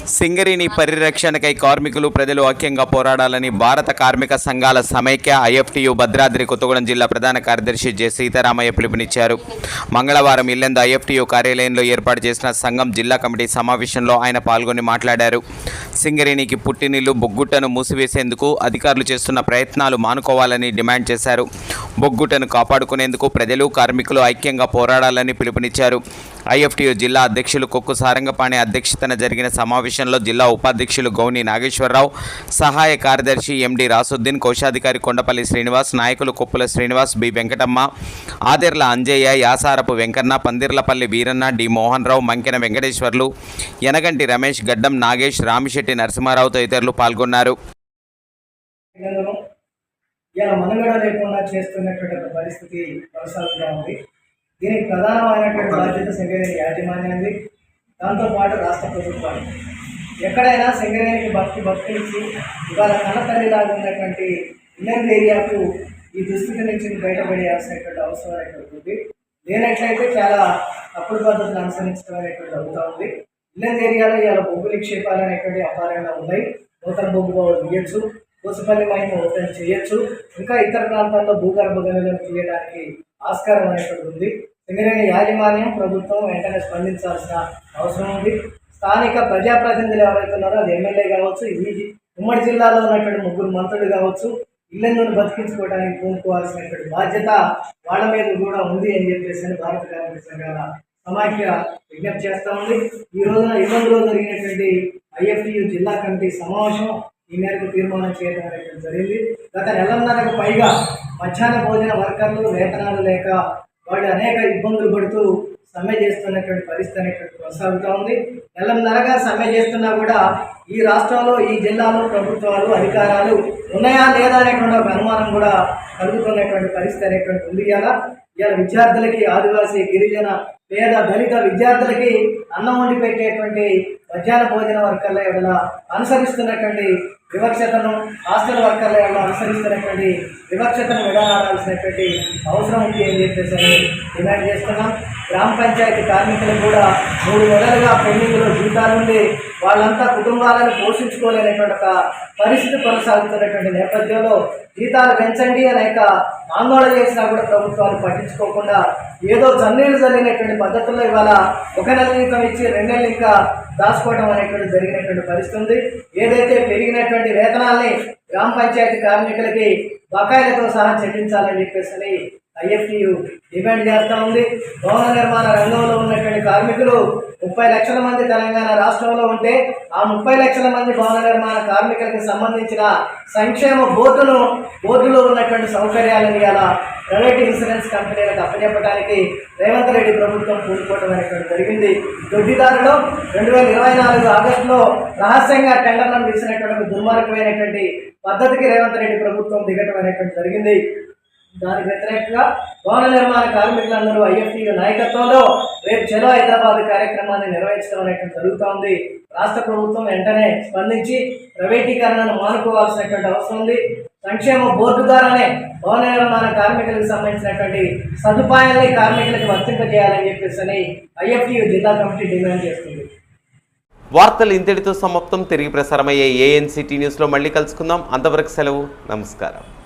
సింగరేణి పరిరక్షణకై కార్మికులు ప్రజలు ఐక్యంగా పోరాడాలని భారత కార్మిక సంఘాల సమైక్య ఐఎఫ్టియు భద్రాద్రి కొత్తగూడెం జిల్లా ప్రధాన కార్యదర్శి జె సీతారామయ్య పిలుపునిచ్చారు. మంగళవారం ఇల్లెందు ఐఎఫ్టియు కార్యాలయంలో ఏర్పాటు చేసిన సంఘం జిల్లా కమిటీ సమావేశంలో ఆయన పాల్గొని మాట్లాడారు. సింగరేణికి పుట్టినిల్లు బొగ్గుట్టను మూసివేసేందుకు అధికారులు చేస్తున్న ప్రయత్నాలు మానుకోవాలని డిమాండ్ చేశారు. బొగ్గుట్టను కాపాడుకునేందుకు ప్రజలు కార్మికులు ఐక్యంగా పోరాడాలని పిలుపునిచ్చారు. ఐఎఫ్టీయు జిల్లా అధ్యక్షులు కొక్కు సారంగపాణి అధ్యక్షతన జరిగిన సమావేశంలో జిల్లా ఉపాధ్యక్షులు గౌని నాగేశ్వరరావు సహాయ కార్యదర్శి ఎండి రాసుద్దీన్ కోశాధికారి కొండపల్లి శ్రీనివాస్ నాయకులు కొప్పుల శ్రీనివాస్ బి వెంకటమ్మ ఆదిర్ల అంజయ్య యాసారపు వెంకన్న పందిర్లపల్లి వీరన్న డి మోహన్ రావు మంకెన వెంకటేశ్వర్లు యనగంటి రమేష్ గడ్డం నాగేష్ రామిశెట్టి నరసింహారావు తదితరులు పాల్గొన్నారు. ఇలా మనుగడ లేకుండా చేస్తున్నటువంటి పరిస్థితి కొనసాగుతూ ఉంది. దీనికి ప్రధానమైనటువంటి బాధ్యత సింగరేణి యాజమాన్యాన్ని దాంతోపాటు రాష్ట్ర ప్రభుత్వాలు. ఎక్కడైనా సింగరేణికి భక్తి భక్తించి ఇవాళ కన్నతల్లిలాగా ఉన్నటువంటి ఇన్నర్ ఏరియాకు ఈ దుస్థితి నుంచి బయటపడేయాల్సినటువంటి అవసరం అనేటువంటి ఉంది లేనట్లయితే చాలా తప్పుడు పద్ధతులు అనుసరించడం అనేటువంటి అవుతా ఉంది. ఇన్నర్ ఏరియాలో ఇవాళ బొగ్గు నిక్షేపాలు అనేటువంటి అపారంగా ఉన్నాయి. నూతన బొగ్గు బావులు తీయచ్చు. కోసపల్లి మైన్ ఓపెన్ చేయొచ్చు. ఇంకా ఇతర ప్రాంతాల్లో భూగర్భ గనులను తీయడానికి ఆస్కారం అనేటువంటి ఉంది. సింగరేణి యాజమాన్యం ప్రభుత్వం వెంటనే స్పందించాల్సిన అవసరం ఉంది. స్థానిక ప్రజాప్రతినిధులు ఎవరైతే ఉన్నారో అది ఎమ్మెల్యే కావచ్చు ఈ ఉమ్మడి జిల్లాలో ఉన్నటువంటి ముగ్గురు మంత్రులు కావచ్చు ఇళ్ళను బతికించుకోవడానికి పూనుకోవాల్సినటువంటి బాధ్యత వాళ్ళ మీద కూడా ఉంది అని చెప్పేసి అని భారత కార్మిక సంఘాల సమాఖ్య విజ్ఞప్తి చేస్తూ ఉంది. ఈ రోజున ఇబ్బందిలో జరిగినటువంటి ఐఎఫ్టియు జిల్లా కమిటీ సమావేశం ఈ మేరకు తీర్మానం చేయడం అనేది జరిగింది. గత నెలన్నరకు పైగా మధ్యాహ్న భోజన వర్కర్లు వేతనాలు లేక వాళ్ళు అనేక ఇబ్బందులు పడుతూ సమ్మె చేస్తున్నటువంటి పరిస్థితి అనేటువంటి కొనసాగుతూ ఉంది. నెలన్నరగా సమ్మె చేస్తున్నా కూడా ఈ రాష్ట్రంలో ఈ జిల్లాలో ప్రభుత్వాలు అధికారాలు ఉన్నాయా లేదా అనేటువంటి ఒక అనుమానం కూడా కలుగుతున్నటువంటి పరిస్థితి అనేటువంటి ఉంది ఇలా విద్యార్థులకి ఆదివాసీ గిరిజన పేద దళిత విద్యార్థులకి అన్నం వండి పెట్టేటువంటి మధ్యాహ్న భోజన వర్కర్ల ఎవడ అనుసరిస్తున్నటువంటి వివక్షతను హాస్టల్ వర్కర్ల ఎవడ అనుసరిస్తున్నటువంటి వివక్షతను విడనాడాల్సినటువంటి అవసరం ఉంది అని చెప్పేసి డిమాండ్ చేస్తున్నాం. గ్రామ పంచాయతీ కార్మికులు కూడా మూడు నెలలుగా పెండింగ్లో జీతాలుండి వాళ్ళంతా కుటుంబాలను పోషించుకోలేనటువంటి ఒక పరిస్థితి కొనసాగుతున్నటువంటి నేపథ్యంలో జీతాలు పెంచండి అనేక ఆందోళన చేసినా కూడా ప్రభుత్వాలు పట్టించుకోకుండా ఏదో చన్నీళ్ళు జరిగినటువంటి పద్ధతుల్లో ఇవాళ ఒక నెల జీతం ఇచ్చి రెండు నెలలు ఇంకా దాచుకోవడం అనేటువంటి జరిగినటువంటి పరిస్థితి ఉంది ఏదైతే పెరిగినటువంటి వేతనాల్ని గ్రామ పంచాయతీ కార్మికులకి బకాయిలతో సహా చెల్లించాలని చెప్పేసి ఐఎఫ్టియు డిమాండ్ చేస్తూ ఉంది. భవన నిర్మాణ రంగంలో ఉన్నటువంటి కార్మికులు ముప్పై లక్షల మంది తెలంగాణ రాష్ట్రంలో ఉంటే ఆ ముప్పై లక్షల మంది భవన నిర్మాణ కార్మికులకు సంబంధించిన సంక్షేమ బోర్డును బోర్డులో ఉన్నటువంటి సౌకర్యాలను ఇలా ప్రైవేట్ ఇన్సూరెన్స్ కంపెనీలకు అప్పచెప్పడానికి రేవంత్ రెడ్డి ప్రభుత్వం పూనుకోవడం అనేటువంటి జరిగింది. దొడ్డిదారులు రెండు వేల ఇరవై నాలుగు ఆగస్టులో రహస్యంగా టెండర్లను తీసినటువంటి దుర్మార్గమైనటువంటి పద్ధతికి రేవంత్ రెడ్డి ప్రభుత్వం దిగటం అనేటువంటి జరిగింది. దానికి వ్యతిరేకంగా భవన నిర్మాణ కార్మికులందరూ ఐఎఫ్టీ నాయకత్వంలో రేపు చలో హైదరాబాద్ కార్యక్రమాన్ని నిర్వహించడం అనేటువంటి జరుగుతోంది. రాష్ట్ర ప్రభుత్వం వెంటనే స్పందించి ప్రైవేటీకరణను మానుకోవాల్సినటువంటి అవసరం ఉంది. సంక్షేమ బోర్డు ద్వారానే భవన నిర్మాణ కార్మికులకు సంబంధించినటువంటి సదుపాయాలని కార్మికులకు వర్తింపజేయాలని చెప్పేసి అని ఐఎఫ్టీ జిల్లా కమిటీ డిమాండ్ చేస్తుంది. వార్తలు ఇంతటితో సమాప్తం. తిరిగి ప్రసారమయ్యే ఏఎన్సిటీ న్యూస్లో మళ్ళీ కలుసుకుందాం. అంతవరకు సెలవు. నమస్కారం.